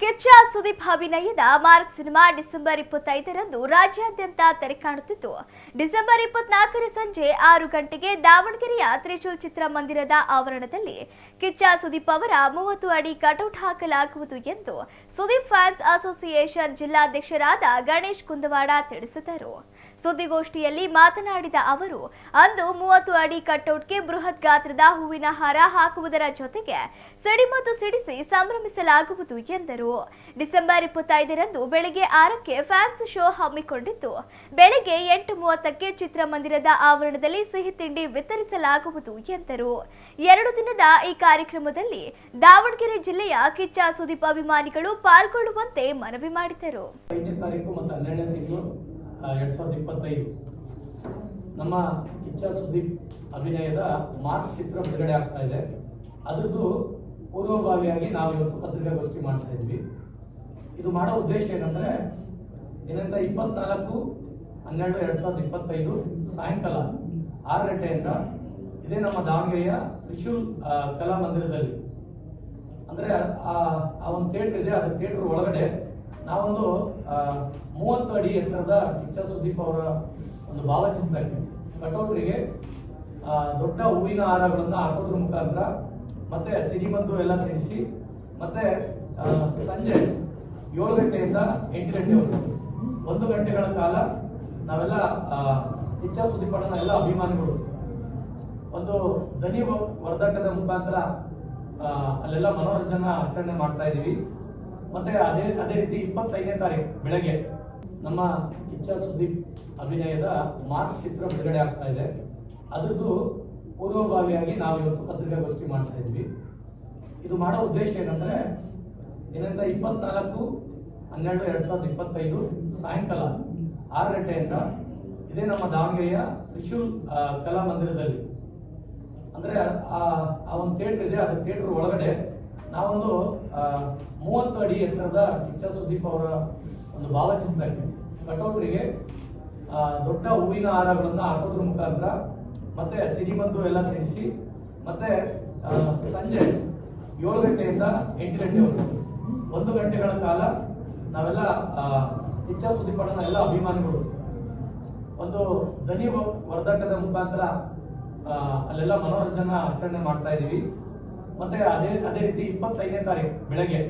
ಕಿಚ್ಚ ಸುದೀಪ್ ಅಭಿನಯದ mark cinema December ಇಪ್ಪತ್ತೈದರಂದು ರಾಜ್ಯಾದ್ಯಂತ ತೆರೆ ಕಾಣುತ್ತಿತ್ತು. ಡಿಸೆಂಬರ್ ಇಪ್ಪತ್ನಾಲ್ಕರ ಸಂಜೆ ಆರು ಗಂಟೆಗೆ ದಾವಣಗೆರೆಯ ತ್ರಿಶೂಲ್ ಚಿತ್ರಮಂದಿರದ ಆವರಣದಲ್ಲಿ ಕಿಚ್ಚ ಸುದೀಪ್ ಅವರ ಮೂವತ್ತು ಅಡಿ ಕಟೌಟ್ ಹಾಕಲಾಗುವುದು ಎಂದು ಸುದೀಪ್ ಫ್ಯಾನ್ಸ್ ಅಸೋಸಿಯೇಷನ್ ಜಿಲ್ಲಾಧ್ಯಕ್ಷರಾದ ಗಣೇಶ್ ಕುಂದವಾಡ ತಿಳಿಸಿದರು. ಸುದ್ದಿಗೋಷ್ಠಿಯಲ್ಲಿ ಮಾತನಾಡಿದ ಅವರು, ಅಂದು ಮೂವತ್ತು ಅಡಿ ಕಟೌಟ್ಗೆ ಬೃಹತ್ ಗಾತ್ರದ ಹೂವಿನ ಹಾರ ಹಾಕುವುದರ ಜೊತೆಗೆ ಸಿಡಿಮದ್ದು ಸಿಡಿಸಿ ಸಂಭ್ರಮಿಸಲಾಗುವುದು ಎಂದರು. ಡಿಸೆಂಬರ್ ಇಪ್ಪತ್ತೈದರಂದು ಬೆಳಗ್ಗೆ ಆರಕ್ಕೆ ಫ್ಯಾನ್ಸ್ ಶೋ ಹಮ್ಮಿಕೊಂಡಿದ್ದು ಬೆಳಗ್ಗೆ ಎಂಟು ಮೂವತ್ತಕ್ಕೆ ಚಿತ್ರಮಂದಿರದ ಆವರಣದಲ್ಲಿ ಸಿಹಿ ತಿಂಡಿ ವಿತರಿಸಲಾಗುವುದು ಎಂದರು. ಎರಡು ದಿನದ ಈ ಕಾರ್ಯಕ್ರಮದಲ್ಲಿ ದಾವಣಗೆರೆ ಜಿಲ್ಲೆಯ ಕಿಚ್ಚ ಸುದೀಪ್ ಅಭಿಮಾನಿಗಳು ಪಾಲ್ಗೊಳ್ಳುವಂತೆ ಮನವಿ ಮಾಡಿದರು. ನಮ್ಮ ಕಿಚ್ಚ ಸುದೀಪ್ ಅಭಿನಯದ ಮಾರ್ಕ್ ಚಿತ್ರ ಬಿಡುಗಡೆ ಆಗ್ತಾ ಇದೆ. ಅದ್ರದ್ದು ಪೂರ್ವಭಾವಿಯಾಗಿ ನಾವು ಇವತ್ತು ಪತ್ರಿಕಾಗೋಷ್ಠಿ ಮಾಡ್ತಾ ಇದ್ವಿ. ಇದು ಮಾಡೋ ಉದ್ದೇಶ ಏನಂದ್ರೆ ದಿನಾಂಕ ಇಪ್ಪತ್ನಾಲ್ಕು ಹನ್ನೆರಡು ಎರಡ್ ಸಾವಿರದ ಇಪ್ಪತ್ತೈದು ಸಾಯಂಕಾಲ ಆರು ಗಂಟೆಯಿಂದ ಇದೇ ನಮ್ಮ ದಾವಣಗೆರೆಯ ತ್ರಿಶೂಲ್ ಆ, ಕಲಾ ಮಂದಿರದಲ್ಲಿ. ಅಂದ್ರೆ ಆ ಆ ಒಂದು ಥಿಯೇಟರ್ ಇದೆ ಅದ್ರ ಥಿಯೇಟರ್ ಒಳಗಡೆ ನಾವೊಂದು ಆ, ಮೂವತ್ತು ಅಡಿ ಎತ್ತರದ ಕಿಚ್ಚ ಸುದೀಪ್ ಅವರ ಒಂದು ಭಾವಚಿತ್ರಕ್ಕೆ ಕಟೌಟ್ರಿಗೆ ಆ, ದೊಡ್ಡ ಹೂವಿನ ಹಾರಗಳನ್ನು ಹಾಕೋದ್ರ ಮುಖಾಂತರ ಮತ್ತೆ ಸಿನಿಮದ್ದು ಎಲ್ಲ ಸೇರಿಸಿ, ಮತ್ತೆ ಸಂಜೆ ಏಳು ಗಂಟೆಯಿಂದ ಎಂಟು ಗಂಟೆವರೆಗೂ. ಒಂದು ಗಂಟೆಗಳ ಕಾಲ ನಾವೆಲ್ಲ ಕಿಚ್ಚ ಸುದೀಪ್ ಅಣ್ಣನ ಎಲ್ಲ ಅಭಿಮಾನಿಗಳು. ಒಂದು ಧ್ವನಿ ವರ್ಧಕದ ಮುಖಾಂತರ ಅಲ್ಲೆಲ್ಲ ಮನೋರಂಜನಾ ಆಚರಣೆ ಮಾಡ್ತಾ ಇದೀವಿ ಮತ್ತೆ ಅದೇ ಅದೇ ರೀತಿ ಇಪ್ಪತ್ತೈದನೇ ತಾರೀಕು ಬೆಳಗ್ಗೆ ನಮ್ಮ ಕಿಚ್ಚ ಸುದೀಪ್ ಅಭಿನಯದ ಮಾರ್ಕ್ ಚಿತ್ರ ಬಿಡುಗಡೆ ಆಗ್ತಾ ಇದೆ. ಅದ್ರದ್ದು ಪೂರ್ವಭಾವಿಯಾಗಿ ನಾವು ಇವತ್ತು ಪತ್ರಿಕಾಗೋಷ್ಠಿ ಮಾಡ್ತಾ ಇದ್ವಿ. ಇದು ಮಾಡೋ ಉದ್ದೇಶ ಏನಂದ್ರೆ ದಿನಾಂಕ ಇಪ್ಪತ್ನಾಲ್ಕು, ಹನ್ನೆರಡು, ಎರಡ್ ಸಾವಿರದ ಇಪ್ಪತ್ತೈದು ಸಾಯಂಕಾಲ ಆರು ಗಂಟೆಯಿಂದ ಇದೇ ನಮ್ಮ ದಾವಣಗೆರೆಯ ತ್ರಿಶೂಲ್ ಕಲಾ ಮಂದಿರದಲ್ಲಿ. ಅಂದ್ರೆ, ಆ ಒಂದು ಥಿಯೇಟರ್ ಇದೆ ಅದ್ರ ಥಿಯೇಟರ್ ಒಳಗಡೆ ನಾವೊಂದು ಮೂವತ್ತು ಅಡಿ ಎತ್ತರದ ಕಿಚ್ಚ ಸುದೀಪ್ ಅವರ ಒಂದು ಭಾವಚಿತ್ರಕ್ಕೆ ಕಟೌಟ್ರಿಗೆ ದೊಡ್ಡ ಹೂವಿನ ಹಾರಗಳನ್ನು ಹಾಕೋದ್ರ ಮುಖಾಂತರ ಮತ್ತೆ ಸಿಡಿಮದ್ದು ಎಲ್ಲ ಸೇರಿಸಿ, ಮತ್ತೆ ಸಂಜೆ ಏಳು ಗಂಟೆಯಿಂದ ಎಂಟು ಗಂಟೆವರೆಗೂ ಒಂದು ಗಂಟೆಗಳ ಕಾಲ ನಾವೆಲ್ಲ ಹೆಚ್ಚ ಸುದ್ದಿ ಸುದೀಪ್ ಅಣ್ಣನ ಎಲ್ಲ ಅಭಿಮಾನಿಗಳು, ಒಂದು ಧ್ವನಿ ವರ್ಧಕದ ಮುಖಾಂತರ ಅಲ್ಲೆಲ್ಲ ಮನೋರಂಜನಾ ಆಚರಣೆ ಮಾಡ್ತಾ ಇದೀವಿ. ಮತ್ತೆ ಅದೇ ಅದೇ ರೀತಿ ಇಪ್ಪತ್ತೈದನೇ ತಾರೀಕು ಬೆಳಗ್ಗೆ.